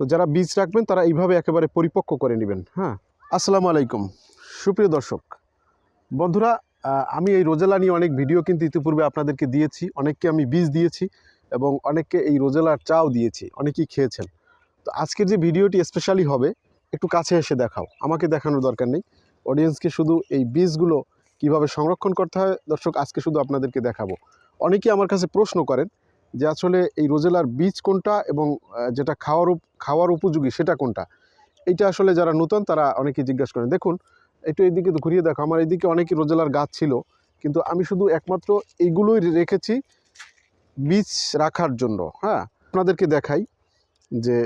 তো যারা বীজ রাখবেন, তারা এইভাবে একেবারে পরিপক্ক করে নেবেন হ্যাঁ? আসসালামু আলাইকুম। সুপ্রিয় দর্শক, বন্ধুরা আমি এই রোজেলা নিয়ে অনেক ভিডিও কিন্তু ইতিপূর্বে আপনাদেরকে দিয়েছি, অনেককে আমি বীজ দিয়েছি এবং অনেককে এই রোজেলার চাও দিয়েছি, অনেকেই খেয়েছেন। তো আজকের যে ভিডিওটি স্পেশালি হবে, একটু কাছে এসে দেখাও, আমাকে দেখানোর দরকার নেই। অডিয়েন্সকে শুধু এই বীজগুলো কীভাবে সংরক্ষণ করতে হয়, দর্শক, আজকে শুধু আপনাদেরকে দেখাবো। অনেকেই আমার কাছে প্রশ্ন করেন যে আসলে এই রোজেলার বীজ কোনটা এবং যেটা খাওয়ার খাওয়ার উপযোগী সেটা কোনটা? এটা আসলে যারা নতুন তারা অনেকে জিজ্ঞাসা করেন। দেখুন, একটু এইদিকে ঘুরিয়ে দেখো। আমার এইদিকে অনেকই রোজেলার গাছ ছিল, কিন্তু আমি শুধু একমাত্র এইগুলোই রেখেছি বীজ রাখার জন্য। হ্যাঁ? আপনাদেরকে দেখাই যে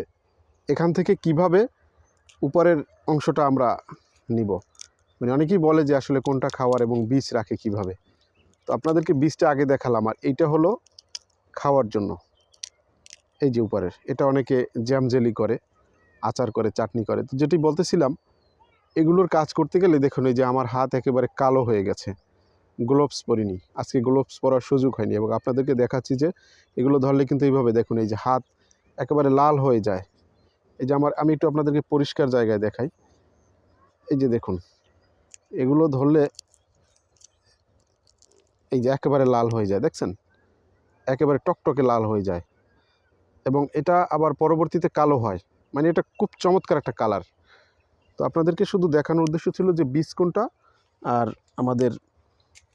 এখান থেকে কীভাবে উপরের অংশটা আমরা নিব। মানে অনেকেই বলে যে আসলে কোনটা খাওয়ার এবং বীজ রাখে কীভাবে। তো আপনাদেরকে বীজটা আগে দেখালাম। আর এইটা হলো খাওয়ার জন্য। এই যে উপরের, এটা অনেকে জ্যাম জেলি করে, আচার করে, চাটনি করে। তো যেটি বলতেছিলাম, এগুলোর কাজ করতে গেলে দেখুন, এই যে আমার হাত একেবারে কালো হয়ে গেছে। গ্লোভস পরিনি। আজকে গ্লোভস পরার সুযোগ হয়নি এবং আপনাদেরকে দেখাচ্ছি যে এগুলো ধরলে কিন্তু এইভাবে দেখুন, এই যে হাত একেবারে লাল হয়ে যায়। এই যে আমার, আমি একটু আপনাদেরকে পরিষ্কার জায়গায় দেখাই। এই যে দেখুন, এগুলো ধরলে এই যে একেবারে লাল হয়ে যায়, দেখছেন? একেবারে টকটকে লাল হয়ে যায়। এবং এটা আবার পরবর্তীতে কালো হয়। মানে এটা খুব চমৎকার একটা কালার। তো আপনাদেরকে শুধু দেখানোর উদ্দেশ্য ছিল যে বীজ কোনটা আর আমাদের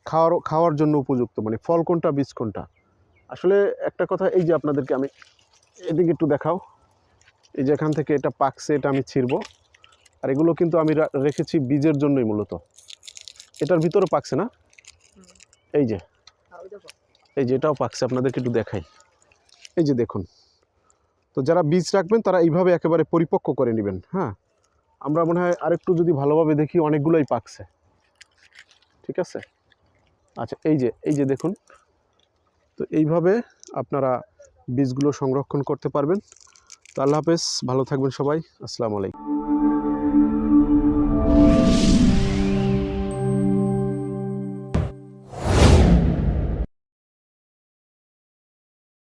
খাওয়ার খাওয়ার জন্য উপযুক্ত মানে ফল কোনটা বীজ কোনটা। আসলে একটা কথা এই যে আপনাদেরকে আমি এদিকে একটু দেখাও। এই যে এখান থেকে এটা পাকছে এটা আমি ছিঁড়বো। আর এগুলো কিন্তু আমি রেখেছি বীজের জন্যই মূলত। এটার ভিতরে পাকছে না? এই যে। এই যে এটাও পাকছে, আপনাদেরকে একটু দেখাই। এই যে দেখুন, তো যারা বীজ রাখবেন, তারা এইভাবে একেবারে পরিপক্ক করে নেবেন হ্যাঁ? আমরা মনে হয় আরেকটু যদি ভালোভাবে দেখি, অনেকগুলোই পাকছে। ঠিক আছে? আচ্ছা এই যে এই যে দেখুন, তো এইভাবে আপনারা বীজগুলো সংরক্ষণ করতে পারবেন। তো আল্লাহ হাফেজ, ভালো থাকবেন সবাই। আসসালামু আলাইকুম।